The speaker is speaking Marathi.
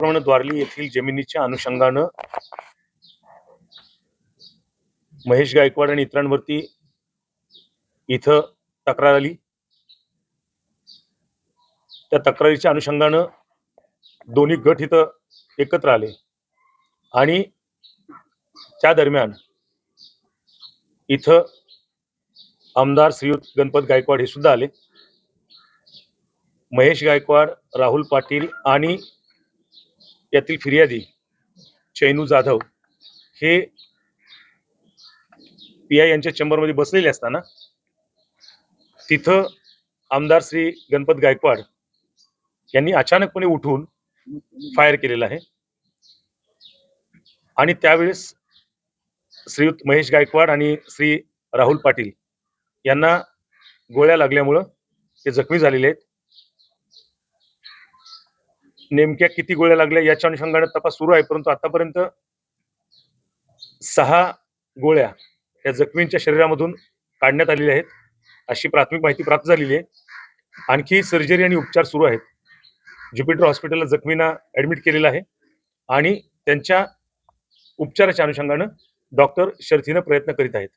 प्रमाणे द्वारली येथील जमिनीच्या अनुषंगानं महेश गायकवाड आणि इतरांवरती इथं तक्रार आली. त्या तक्रारीच्या अनुषंगानं दोन्ही गट इथं एकत्र आले आणि त्या दरम्यान इथं आमदार श्रीयुत गणपत गायकवाड हे सुद्धा आले. महेश गायकवाड राहुल पाटील आणि यातील फिर्यादी चैनू जाधव हे पी आय यांच्या चेंबरमध्ये बसलेले असताना तिथं आमदार श्री गणपत गायकवाड यांनी अचानकपणे उठून फायर केलेला आहे. आणि त्यावेळेस श्रीयुत महेश गायकवाड आणि श्री राहुल पाटील यांना गोळ्या लागल्यामुळं ते जखमी झालेले आहेत. नेमक्या किती गोळ्या लागल्या याच्या अनुषंगाने तपास सुरू आहे परंतु आतापर्यंत सहा गोळ्या या जखमींच्या शरीरामधून काढण्यात आलेल्या आहेत अशी प्राथमिक माहिती प्राप्त झालेली आहे. आणखी सर्जरी आणि उपचार सुरू आहेत. ज्युपिटर हॉस्पिटलला जखमींना ऍडमिट केलेलं आहे आणि त्यांच्या उपचाराच्या अनुषंगानं डॉक्टर शर्थीनं प्रयत्न करीत आहेत.